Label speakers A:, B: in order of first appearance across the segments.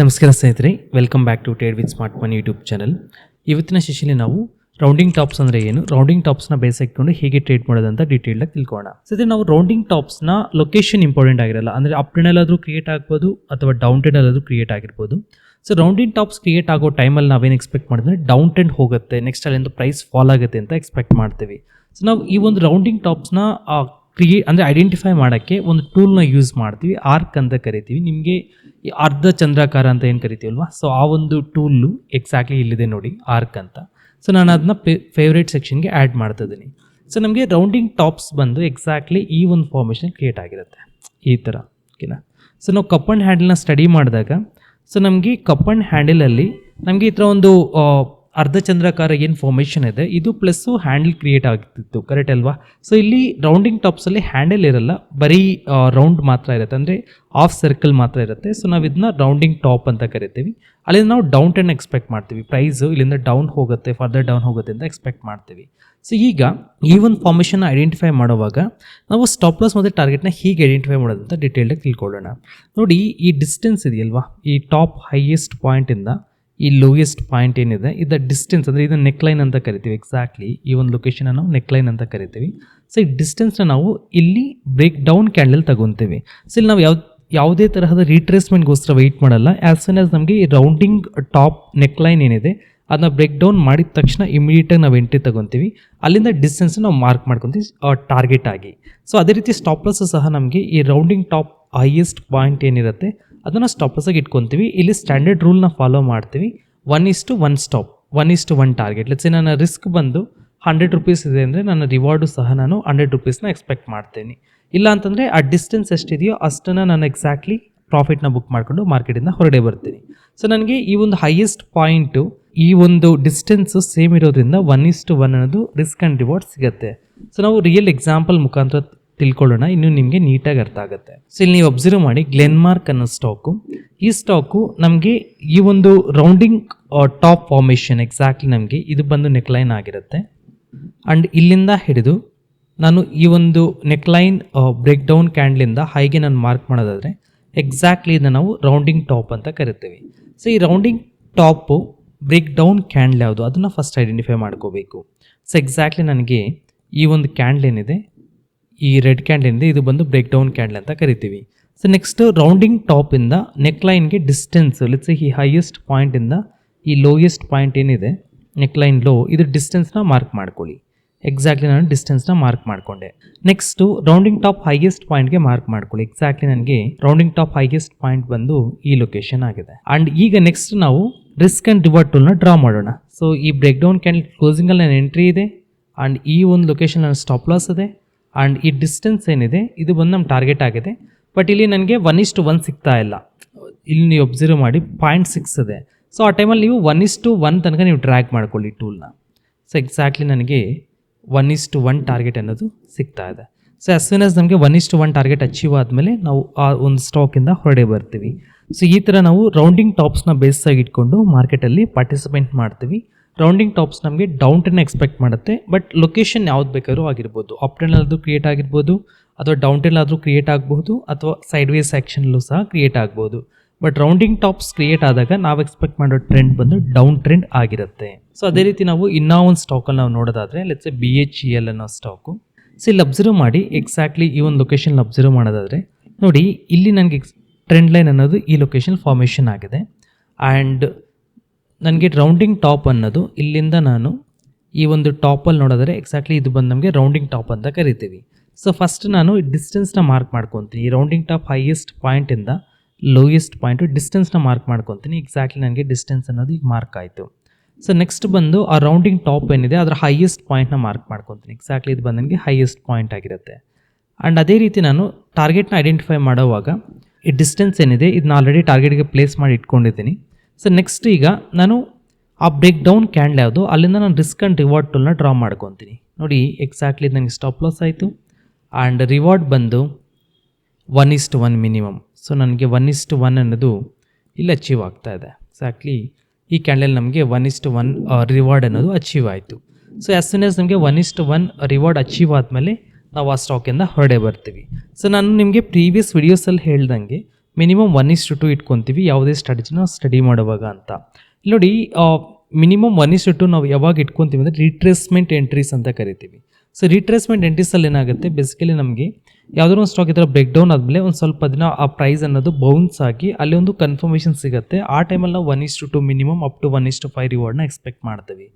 A: ನಮಸ್ಕಾರ ಸ್ನೇಹಿತರೆ welcome back to ಟೇಡ್ with smart money YouTube channel ಇವತ್ತಿನ ಸೆಷನಲ್ಲಿ ನಾವು ರೌಂಡಿಂಗ್ ಟಾಪ್ಸ್ ಅಂದರೆ ಏನು ರೌಂಡಿಂಗ್ ಟಾಪ್ಸ್ನ ಬೇಸ್ ಹಾಕಿಕೊಂಡು ಹೇಗೆ ಟ್ರೇಡ್ ಮಾಡೋದಂತ ಡೀಟೇಲ್ಡಾಗಿ ತಿಳ್ಕೊಳ್ಳೋಣ. ಸದ್ಯ ನಾವು ರೌಂಡಿಂಗ್ ಟಾಪ್ಸ್ನ ಲೊಕೇಶನ್ ಇಂಪಾರ್ಟೆಂಟ್ ಆಗಿರಲ್ಲ, ಅಂದರೆ ಅಪ್ ಟ್ರೆಂಡಲ್ಲಾದರೂ ಕ್ರಿಯೇಟ್ ಆಗ್ಬೋದು, ಅಥವಾ ಡೌನ್ ಟ್ರೆಂಡಲ್ಲಾದರೂ ಕ್ರಿಯೇಟ್ ಆಗಿರ್ಬೋದು. ಸೊ ರೌಂಡಿಂಗ್ ಟಾಪ್ಸ್ ಕ್ರಿಯೇಟ್ ಆಗೋ ಟೈಮಲ್ಲಿ ನಾವೇನು ಎಕ್ಸ್ಪೆಕ್ಟ್ ಮಾಡಿದ್ರೆ ಡೌನ್ ಟ್ರೆಂಡ್ ಹೋಗುತ್ತೆ ನೆಕ್ಸ್ಟ್ ಅಲ್ಲಿಂದ ಪ್ರೈಸ್ ಫಾಲ್ ಆಗುತ್ತೆ ಅಂತ ಎಕ್ಸ್ಪೆಕ್ಟ್ ಮಾಡ್ತೀವಿ. ಸೊ ನಾವು ಈ ಒಂದು ರೌಂಡಿಂಗ್ ಟಾಪ್ಸ್ನ ಕ್ರಿಯೇಟ್ ಅಂದರೆ ಐಡೆಂಟಿಫೈ ಮಾಡೋಕ್ಕೆ ಒಂದು ಟೂಲ್ನ ಯೂಸ್ ಮಾಡ್ತೀವಿ. ಆರ್ಕ್ ಅಂತ ಕರಿತೀವಿ. ನಿಮಗೆ ಅರ್ಧ ಚಂದ್ರಾಕಾರ ಅಂತ ಏನು ಕರಿತೀವಲ್ವಾ? ಸೊ ಆ ಒಂದು ಟೂಲು ಎಕ್ಸಾಕ್ಟ್ಲಿ ಇಲ್ಲಿದೆ ನೋಡಿ ಆರ್ಕ್ ಅಂತ. ಸೊ ನಾನು ಅದನ್ನ ಫೇವ್ರೇಟ್ ಸೆಕ್ಷನ್ಗೆ ಆ್ಯಡ್ ಮಾಡ್ತಿದ್ದೀನಿ. ಸೊ ನಮಗೆ ರೌಂಡಿಂಗ್ ಟಾಪ್ಸ್ ಬಂದು ಎಕ್ಸಾಕ್ಟ್ಲಿ ಈ ಒಂದು ಫಾರ್ಮೇಷನ್ ಕ್ರಿಯೇಟ್ ಆಗಿರುತ್ತೆ. ಈ ಥರ ಓಕೆನಾ? ಸೊ ನಾವು ಕಪ್ ಆ್ಯಂಡ್ ಹ್ಯಾಂಡಲ್ನ ಸ್ಟಡಿ ಮಾಡಿದಾಗ ಸೊ ನಮಗೆ ಕಪ್ ಆ್ಯಂಡ್ ಹ್ಯಾಂಡಲಲ್ಲಿ ನಮಗೆ ಈ ಥರ ಒಂದು ಆ, ಅರ್ಧ ಚಂದ್ರಕಾರ ಏನು ಫಾರ್ಮೇಷನ್ ಇದೆ ಇದು ಪ್ಲಸ್ಸು ಹ್ಯಾಂಡಲ್ ಕ್ರಿಯೇಟ್ ಆಗ್ತಿತ್ತು ಕರೆಕ್ಟ್ ಅಲ್ವಾ? ಸೊ ಇಲ್ಲಿ ರೌಂಡಿಂಗ್ ಟಾಪ್ಸಲ್ಲಿ ಹ್ಯಾಂಡಲ್ ಇರಲ್ಲ ಬರೀ ರೌಂಡ್ ಮಾತ್ರ ಇರುತ್ತೆ ಅಂದರೆ ಆಫ್ ಸರ್ಕಲ್ ಮಾತ್ರ ಇರುತ್ತೆ. ಸೊ ನಾವು ಇದನ್ನ ರೌಂಡಿಂಗ್ ಟಾಪ್ ಅಂತ ಕರಿತೀವಿ. ಅಲ್ಲಿಂದ ನಾವು ಡೌನ್ ಟೆನ್ ಎಕ್ಸ್ಪೆಕ್ಟ್ ಮಾಡ್ತೀವಿ. ಪ್ರೈಸು ಇಲ್ಲಿಂದ ಡೌನ್ ಹೋಗುತ್ತೆ ಫರ್ದರ್ ಡೌನ್ ಹೋಗುತ್ತೆ ಅಂತ ಎಕ್ಸ್ಪೆಕ್ಟ್ ಮಾಡ್ತೀವಿ. ಸೊ ಈಗ ಈ ಒಂದು ಫಾರ್ಮೇಷನ್ನ ಐಡೆಂಟಿಫೈ ಮಾಡುವಾಗ ನಾವು ಸ್ಟಾಪ್ ಲಾಸ್ ಮತ್ತು ಟಾರ್ಗೆಟ್ನ ಹೀಗೆ ಐಡೆಂಟಿಫೈ ಮಾಡೋದಂತ ಡೀಟೇಲ್ಡಾಗಿ ತಿಳ್ಕೊಳ್ಳೋಣ. ನೋಡಿ ಈ ಡಿಸ್ಟೆನ್ಸ್ ಇದೆಯಲ್ವಾ? ಈ ಟಾಪ್ ಹೈಯೆಸ್ಟ್ ಪಾಯಿಂಟಿಂದ ಈ ಲೋಯೆಸ್ಟ್ ಪಾಯಿಂಟ್ ಏನಿದೆ, ಇದು ಡಿಸ್ಟೆನ್ಸ್ ಅಂದರೆ ಇದನ್ನು ನೆಕ್ಲೈನ್ ಅಂತ ಕರಿತೀವಿ ಎಕ್ಸಾಕ್ಟ್ಲಿ ಈ ಒಂದು ಲೊಕೇಶನ್ ನಾವು ನೆಕ್ಲೈನ್ ಅಂತ ಕರಿತೀವಿ. ಸೊ ಈ ಡಿಸ್ಟೆನ್ಸ್ನ ನಾವು ಇಲ್ಲಿ ಬ್ರೇಕ್ ಡೌನ್ ಕ್ಯಾಂಡಲ್ ತಗೊತೀವಿ. ಸೊ ಇಲ್ಲಿ ನಾವು ಯಾವ, ಯಾವುದೇ ತರಹದ ರೀಟ್ರೇಸ್ಮೆಂಟ್ಗೋಸ್ಕರ ವೆಯ್ಟ್ ಮಾಡಲ್ಲ. ಆ್ಯಸ್ ಸೂನ್ ಆಸ್ ನಮಗೆ ಈ ರೌಂಡಿಂಗ್ ಟಾಪ್ ನೆಕ್ಲೈನ್ ಏನಿದೆ ಅದನ್ನ ಬ್ರೇಕ್ ಡೌನ್ ಮಾಡಿದ ತಕ್ಷಣ ಇಮಿಡಿಯೇಟಾಗಿ ನಾವು ಎಂಟ್ರಿ ತಗೊತೀವಿ. ಅಲ್ಲಿಂದ ಡಿಸ್ಟೆನ್ಸ್ ನಾವು ಮಾರ್ಕ್ ಮಾಡ್ಕೊತೀವಿ ಟಾರ್ಗೆಟ್ ಆಗಿ. ಸೊ ಅದೇ ರೀತಿ ಸ್ಟಾಪ್ ಲಾಸ್ ಸಹ ನಮಗೆ ಈ ರೌಂಡಿಂಗ್ ಟಾಪ್ ಹೈಯೆಸ್ಟ್ ಪಾಯಿಂಟ್ ಏನಿರುತ್ತೆ ಅದನ್ನು ಸ್ಟಾಪ್ ಲಾಸಾಗಿ ಇಟ್ಕೊತೀವಿ. ಇಲ್ಲಿ ಸ್ಟ್ಯಾಂಡರ್ಡ್ ರೂಲ್ನ ಫಾಲೋ ಮಾಡ್ತೀವಿ. One is to one stop one is to one target let's ನನ್ನ ರಿಸ್ಕ್ ಬಂದು ಹಂಡ್ರೆಡ್ ರುಪೀಸ್ ಇದೆ ಅಂದರೆ ನನ್ನ ರಿವಾರ್ಡು ಸಹ ನಾನು ಹಂಡ್ರೆಡ್ ರುಪೀಸ್ನ ಎಕ್ಸ್ಪೆಕ್ಟ್ ಮಾಡ್ತೀನಿ. ಇಲ್ಲ ಅಂತಂದರೆ ಆ ಡಿಸ್ಟೆನ್ಸ್ ಎಷ್ಟಿದೆಯೋ ಅಷ್ಟನ್ನು ನಾನು ಎಕ್ಸಾಕ್ಟ್ಲಿ ಪ್ರಾಫಿಟ್ನ ಬುಕ್ ಮಾಡಿಕೊಂಡು ಮಾರ್ಕೆಟಿಂದ ಹೊರಗಡೆ ಬರ್ತೀನಿ. ಸೊ ನನಗೆ ಈ ಒಂದು ಹೈಯೆಸ್ಟ್ ಪಾಯಿಂಟು ಈ ಒಂದು ಡಿಸ್ಟೆನ್ಸು ಸೇಮ್ ಇರೋದ್ರಿಂದ ಒನ್ ಇಸ್ ಟು ಒನ್ ಅನ್ನೋದು ರಿಸ್ಕ್ ಆ್ಯಂಡ್ ರಿವಾರ್ಡ್ ಸಿಗುತ್ತೆ. ಸೊ ನಾವು ರಿಯಲ್ ಎಕ್ಸಾಂಪಲ್ ಮುಖಾಂತರ ತಿಳ್ಕೊಳ್ಳೋಣ, ಇನ್ನು ನಿಮಗೆ ನೀಟಾಗಿ ಅರ್ಥ ಆಗುತ್ತೆ. ಸೊ ಇಲ್ಲಿ ನೀವು ಅಬ್ಸರ್ವ್ ಮಾಡಿ ಗ್ಲೆನ್ಮಾರ್ಕ್ ಅನ್ನೋ ಸ್ಟಾಕು ಈ ಸ್ಟಾಕು ನಮಗೆ ಈ ಒಂದು ರೌಂಡಿಂಗ್ ಟಾಪ್ ಫಾರ್ಮೇಷನ್ ಎಕ್ಸಾಕ್ಟ್ಲಿ ನಮಗೆ ಇದು ಬಂದು ನೆಕ್ಲೈನ್ ಆಗಿರುತ್ತೆ. ಆ್ಯಂಡ್ ಇಲ್ಲಿಂದ ಹಿಡಿದು ನಾನು ಈ ಒಂದು ನೆಕ್ಲೈನ್ ಬ್ರೇಕ್ ಡೌನ್ ಕ್ಯಾಂಡ್ಲಿಂದ ಹೈಗೆ ನಾನು ಮಾರ್ಕ್ ಮಾಡೋದಾದರೆ ಎಕ್ಸಾಕ್ಟ್ಲಿ ಇದನ್ನು ನಾವು ರೌಂಡಿಂಗ್ ಟಾಪ್ ಅಂತ ಕರಿತೀವಿ. ಸೊ ಈ rounding top break down candle ಯಾವುದು, ಅದನ್ನು ಫಸ್ಟ್ ಐಡೆಂಟಿಫೈ ಮಾಡ್ಕೋಬೇಕು. ಸೊ ಎಕ್ಸಾಕ್ಟ್ಲಿ ನನಗೆ ಈ ಒಂದು ಕ್ಯಾಂಡ್ಲ್ ಏನಿದೆ ಈ ರೆಡ್ ಕ್ಯಾಂಡಲ್ ಏನಿದೆ ಇದು ಬಂದು ಬ್ರೇಕ್ ಡೌನ್ ಕ್ಯಾಂಡಲ್ ಅಂತ ಕರಿತೀವಿ. ಸೊ ನೆಕ್ಸ್ಟ್ ರೌಂಡಿಂಗ್ ಟಾಪಿಂದ ನೆಕ್ಲೈನ್ಗೆ ಡಿಸ್ಟೆನ್ಸ್ ಲೆಟ್ಸ್ ಈ ಹೈಯೆಸ್ಟ್ ಪಾಯಿಂಟಿಂದ ಈ ಲೋಯೆಸ್ಟ್ ಪಾಯಿಂಟ್ ಏನಿದೆ ನೆಕ್ಲೈನ್ ಲೋ ಇದು ಡಿಸ್ಟೆನ್ಸ್ನ ಮಾರ್ಕ್ ಮಾಡ್ಕೊಳ್ಳಿ. ಎಕ್ಸಾಕ್ಟ್ಲಿ ನಾನು ಡಿಸ್ಟೆನ್ಸ್ನ ಮಾರ್ಕ್ ಮಾಡಿಕೊಂಡೆ. ನೆಕ್ಸ್ಟು ರೌಂಡಿಂಗ್ ಟಾಪ್ ಹೈಯೆಸ್ಟ್ ಪಾಯಿಂಟ್ಗೆ ಮಾರ್ಕ್ ಮಾಡ್ಕೊಳ್ಳಿ. ಎಕ್ಸಾಕ್ಟ್ಲಿ ನನಗೆ ರೌಂಡಿಂಗ್ ಟಾಪ್ ಹೈಯೆಸ್ಟ್ ಪಾಯಿಂಟ್ ಬಂದು ಈ ಲೊಕೇಶನ್ ಆಗಿದೆ. ಆ್ಯಂಡ್ ಈಗ ನೆಕ್ಸ್ಟ್ ನಾವು ರಿಸ್ಕ್ ಆ್ಯಂಡ್ ರಿವರ್ಟ್ ಟೂಲ್ನ ಡ್ರಾ ಮಾಡೋಣ. ಸೊ ಈ ಬ್ರೇಕ್ ಡೌನ್ ಕ್ಯಾಂಡಲ್ ಕ್ಲೋಸಿಂಗಲ್ಲಿ ನನ್ನ ಎಂಟ್ರಿ ಇದೆ. ಆ್ಯಂಡ್ ಈ ಒಂದು ಲೊಕೇಶನ್ ನನ್ನ ಸ್ಟಾಪ್ ಲಾಸ್ ಇದೆ. ಆ್ಯಂಡ್ ಈ ಡಿಸ್ಟೆನ್ಸ್ ಏನಿದೆ, ಇದು ಬಂದು ನಮ್ಮ ಟಾರ್ಗೆಟ್ ಆಗಿದೆ. ಬಟ್ ಇಲ್ಲಿ ನನಗೆ ಒನ್ ಇಷ್ಟು ಒನ್ ಸಿಗ್ತಾ ಇಲ್ಲ. ಇಲ್ಲಿ ನೀವು ಒಬ್ಸರ್ವ್ ಮಾಡಿ ಪಾಯಿಂಟ್ ಸಿಕ್ಸ್ ಇದೆ. ಸೊ ಆ ಟೈಮಲ್ಲಿ ನೀವು ಒನ್ ಇಸ್ ಟು ಒನ್ ತನಕ ನೀವು ಡ್ರ್ಯಾಗ್ ಮಾಡ್ಕೊಳ್ಳಿ ಟೂಲ್ನ ಸೊ ಎಕ್ಸಾಕ್ಟ್ಲಿ ನನಗೆ one is to one target ಅನ್ನೋದು ಸಿಗ್ತಾ ಇದೆ. ಸೊ ಆಸ್ ಸೂನ್ ಆಸ್ ನಮಗೆ one is to one target achieve ಆದಮೇಲೆ ನಾವು ಆ ಒಂದು ಸ್ಟಾಕಿಂದ ಹೊರಡೆ ಬರ್ತೀವಿ. ಸೊ ಈ ಥರ ನಾವು ರೌಂಡಿಂಗ್ ಟಾಪ್ಸ್ನ ಬೇಸಾಗಿ ಇಟ್ಕೊಂಡು ಮಾರ್ಕೆಟಲ್ಲಿ ಪಾರ್ಟಿಸಿಪೇಟ್ ಮಾಡ್ತೀವಿ. ರೌಂಡಿಂಗ್ ಟಾಪ್ಸ್ ನಮಗೆ ಡೌನ್ ಎಕ್ಸ್ಪೆಕ್ಟ್ ಮಾಡುತ್ತೆ. ಬಟ್ ಲೊಕೇಶನ್ ಯಾವ್ದು ಬೇಕಾದ್ರೂ ಆಗಿರ್ಬೋದು. ಅಪ್ ಟೆನ್ ಆದರೂ ಕ್ರಿಯೇಟ್ ಆಗಿರ್ಬೋದು. ಅಥವಾ ಡೌನ್ ಆದರೂ ಕ್ರಿಯೇಟ್ ಆಗಬಹುದು. ಅಥವಾ ಸೈಡ್ ವೇಸ್ ಸೆಕ್ಷನ್ಲೂ ಸಹ ಕ್ರಿಯೇಟ್ ಆಗ್ಬೋದು ಬಟ್ ರೌಂಡಿಂಗ್ ಟಾಪ್ಸ್ ಕ್ರಿಯೇಟ್ ಆದಾಗ ನಾವು ಎಕ್ಸ್ಪೆಕ್ಟ್ ಮಾಡೋ ಟ್ರೆಂಡ್ ಬಂದು ಡೌನ್ ಟ್ರೆಂಡ್ ಆಗಿರುತ್ತೆ. ಸೊ ಅದೇ ರೀತಿ ನಾವು ಇನ್ನೂ ಒಂದು ಸ್ಟಾಕಲ್ಲಿ ನಾವು ನೋಡೋದಾದರೆ let's B H E L ಅನ್ನೋ ಸ್ಟಾಕು ಸೊ ಇಲ್ಲಿ ಅಬ್ಸರ್ವ್ ಮಾಡಿ ಎಕ್ಸಾಕ್ಟ್ಲಿ ಈ ಒಂದು ಲೊಕೇಶನ್ ಅಬ್ಸರ್ವ್ ಮಾಡೋದಾದರೆ, ನೋಡಿ ಇಲ್ಲಿ ನನಗೆ ಟ್ರೆಂಡ್ ಲೈನ್ ಅನ್ನೋದು ಈ ಲೊಕೇಶನ್ ಫಾರ್ಮೇಷನ್ ಆಗಿದೆ. ಆ್ಯಂಡ್ ನನಗೆ ರೌಂಡಿಂಗ್ ಟಾಪ್ ಅನ್ನೋದು ಇಲ್ಲಿಂದ ನಾನು ಈ ಒಂದು ಟಾಪಲ್ಲಿ ನೋಡಿದ್ರೆ ಎಕ್ಸಾಕ್ಟ್ಲಿ ಇದು ಬಂದು ನಮಗೆ ರೌಂಡಿಂಗ್ ಟಾಪ್ ಅಂತ ಕರಿತೀವಿ. ಸೊ ಫಸ್ಟ್ ನಾನು ಡಿಸ್ಟೆನ್ಸ್ನ ಮಾರ್ಕ್ ಮಾಡ್ಕೊತೀನಿ. ಈ ರೌಂಡಿಂಗ್ ಟಾಪ್ ಹೈಯೆಸ್ಟ್ ಪಾಯಿಂಟಿಂದ ಲೋಯೆಸ್ಟ್ ಪಾಯಿಂಟು ಡಿಸ್ಟೆನ್ಸ್ನ ಮಾರ್ಕ್ ಮಾಡ್ಕೊತೀನಿ. ಎಕ್ಸಾಕ್ಟ್ಲಿ ನನಗೆ ಡಿಸ್ಟೆನ್ಸ್ ಅನ್ನೋದು ಈಗ ಮಾರ್ಕ್ ಆಯಿತು. ಸೊ ನೆಕ್ಸ್ಟ್ ಬಂದು ಆ ರೌಂಡಿಂಗ್ ಟಾಪ್ ಏನಿದೆ ಅದರ ಹೈಯೆಸ್ಟ್ ಪಾಯಿಂಟ್ನ ಮಾರ್ಕ್ ಮಾಡ್ಕೊತೀನಿ. ಎಕ್ಸಾಕ್ಟ್ಲಿ ಇದು ಬಂದು ನನಗೆ ಹೈಯೆಸ್ಟ್ ಪಾಯಿಂಟ್ ಆಗಿರುತ್ತೆ. ಆ್ಯಂಡ್ ಅದೇ ರೀತಿ ನಾನು ಟಾರ್ಗೆಟ್ನ ಐಡೆಂಟಿಫೈ ಮಾಡೋವಾಗ ಈ ಡಿಸ್ಟೆನ್ಸ್ ಏನಿದೆ, ಇದನ್ನ ಆಲ್ರೆಡಿ ಟಾರ್ಗೆಟ್ಗೆ ಪ್ಲೇಸ್ ಮಾಡಿ ಇಟ್ಕೊಂಡಿದ್ದೀನಿ. ಸೊ ನೆಕ್ಸ್ಟ್ ಈಗ ನಾನು ಆ ಬ್ರೇಕ್ ಡೌನ್ ಕ್ಯಾಂಡಲ್ ಯಾವುದು? ಅಲ್ಲಿಂದ ನಾನು ರಿಸ್ಕ್ ಆ್ಯಂಡ್ ರಿವಾರ್ಡ್ ಟೂಲ್ನ ಡ್ರಾ ಮಾಡ್ಕೊತೀನಿ. ನೋಡಿ ಎಕ್ಸಾಕ್ಟ್ಲಿ ನನಗೆ ಸ್ಟಾಪ್ ಲಾಸ್ ಆಯಿತು. ಆ್ಯಂಡ್ ರಿವಾರ್ಡ್ ಬಂದು one is to one minimum so ನನಗೆ ಒನ್ ಇಸ್ ಟು ಒನ್ ಅನ್ನೋದು ಇಲ್ಲಿ ಅಚೀವ್ ಆಗ್ತಾ ಇದೆ. ಎಕ್ಸಾಕ್ಟ್ಲಿ ಈ ಕ್ಯಾಂಡಲ್ ನಮಗೆ one is to one reward ಅನ್ನೋದು ಅಚೀವ್ ಆಯಿತು. ಸೊ ಆ್ಯಸ್ ಸೂನ್ ಆಸ್ ನಮಗೆ one is to one reward achieve ಆದಮೇಲೆ ನಾವು ಆ ಸ್ಟಾಕಿಂದ ಹೊರಡೆ ಬರ್ತೀವಿ. ಸೊ ನಾನು ನಿಮಗೆ ಪ್ರೀವಿಯಸ್ ವಿಡಿಯೋಸಲ್ಲಿ ಹೇಳ್ದಂಗೆ ಮಿನಿಮಮ್ ಒನ್ ಇಸ್ ಟು ಇಟ್ಕೊತೀವಿ, ಯಾವುದೇ ಸ್ಟ್ರಾಟಜಿನ ಸ್ಟಡಿ ಮಾಡುವಾಗ ಅಂತ. ನೋಡಿ ಮಿನಿಮಮ್ ಒನ್ ಇಸ್ ಟು ನಾವು ಯಾವಾಗ ಇಟ್ಕೊತೀವಿ ಅಂದರೆ ರಿಟ್ರೇಸ್ಮೆಂಟ್ ಎಂಟ್ರೀಸ್ ಅಂತ ಕರಿತೀವಿ. ಸೊ ರಿಟ್ರೇಸ್ಮೆಂಟ್ ಎಂಟ್ರೀಸಲ್ಲಿ ಏನಾಗುತ್ತೆ? ಬೇಸಿಕಲಿ ನಮಗೆ ಯಾವುದೋ ಒಂದು ಸ್ಟಾಕ್ ಥರ ಬ್ರೇಕ್ ಡೌನ್ ಆದಮೇಲೆ ಒಂದು ಸ್ವಲ್ಪ ದಿನ ಆ ಪ್ರೈಸ್ ಅನ್ನೋದು ಬೌನ್ಸ್ ಆಗಿ ಅಲ್ಲಿ ಒಂದು ಕನ್ಫರ್ಮೇಷನ್ ಸಿಗುತ್ತೆ. ಆ ಟೈಮಲ್ಲಿ ನಾವು one is to minimum up to one is to five ರಿವಾರ್ಡ್ನ expect ಮಾಡ್ತೀವಿ.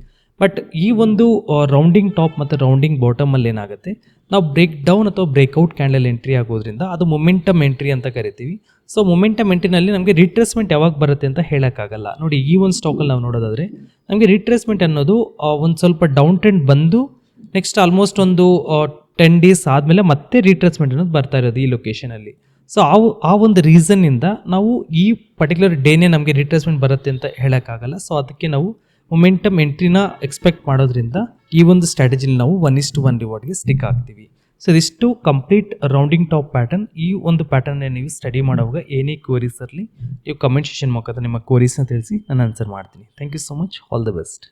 A: ಬಟ್ ಈ ಒಂದು ರೌಂಡಿಂಗ್ ಟಾಪ್ ಮತ್ತು ರೌಂಡಿಂಗ್ ಬಾಟಮಲ್ಲಿ ಏನಾಗುತ್ತೆ? ನಾವು ಬ್ರೇಕ್ ಡೌನ್ ಅಥವಾ ಬ್ರೇಕ್ಔಟ್ ಕ್ಯಾಂಡಲ್ ಎಂಟ್ರಿ ಆಗೋದ್ರಿಂದ ಅದು ಮೊಮೆಂಟಮ್ ಎಂಟ್ರಿ ಅಂತ ಕರಿತೀವಿ. ಸೊ ಮೊಮೆಂಟಮ್ ಎಂಟ್ರಿನಲ್ಲಿ ನಮಗೆ ರಿಟ್ರೇಸ್ಮೆಂಟ್ ಯಾವಾಗ ಬರುತ್ತೆ ಅಂತ ಹೇಳೋಕ್ಕಾಗಲ್ಲ. ನೋಡಿ, ಈ ಒಂದು ಸ್ಟಾಕಲ್ಲಿ ನಾವು ನೋಡೋದಾದರೆ, ನಮಗೆ ರಿಟ್ರೇಸ್ಮೆಂಟ್ ಅನ್ನೋದು ಒಂದು ಸ್ವಲ್ಪ ಡೌನ್ ಟ್ರೆಂಡ್ ಬಂದು ನೆಕ್ಸ್ಟ್ ಆಲ್ಮೋಸ್ಟ್ ಒಂದು ಟೆನ್ ಡೇಸ್ ಆದಮೇಲೆ ಮತ್ತೆ ರಿಟ್ರೆಸ್ಮೆಂಟ್ ಅನ್ನೋದು ಬರ್ತಾ ಇರೋದು ಈ ಲೊಕೇಶನಲ್ಲಿ ಸೊ ಆ ಆ ಒಂದು ರೀಸನ್ನಿಂದ ನಾವು ಈ ಪರ್ಟಿಕ್ಯುಲರ್ ಡೇನೇ ನಮಗೆ ರಿಟ್ರೇಸ್ಮೆಂಟ್ ಬರುತ್ತೆ ಅಂತ ಹೇಳೋಕ್ಕಾಗಲ್ಲ. ಸೊ ಅದಕ್ಕೆ ನಾವು ಮೊಮೆಂಟಮ್ ಎಂಟ್ರಿನ ಎಕ್ಸ್ಪೆಕ್ಟ್ ಮಾಡೋದ್ರಿಂದ ಈ ಒಂದು ಸ್ಟ್ರಾಟಜಿಲಿ ನಾವು ಒನ್ ಇಸ್ ಟು ಒನ್ ರಿವಾರ್ಡ್ಗೆ ಸ್ಟಿಕ್ ಆಗ್ತೀವಿ. ಸೊ ಇದಿಷ್ಟು ಕಂಪ್ಲೀಟ್ ರೌಂಡಿಂಗ್ ಟಾಪ್ ಪ್ಯಾಟರ್ನ್ ಈ ಒಂದು ಪ್ಯಾಟರ್ನ ನೀವು ಸ್ಟಡಿ ಮಾಡುವಾಗ ಏನೇ ಕ್ವರೀಸ್ ಇರಲಿ ನೀವು ಕಮೆಂಟ್ ಸೆಷನ್ ಮುಖಾಂತರ ನಿಮ್ಮ ಕ್ವರೀಸ್ನ ತಿಳಿಸಿ, ನಾನು ಆನ್ಸರ್ ಮಾಡ್ತೀನಿ. Thank you so much all the best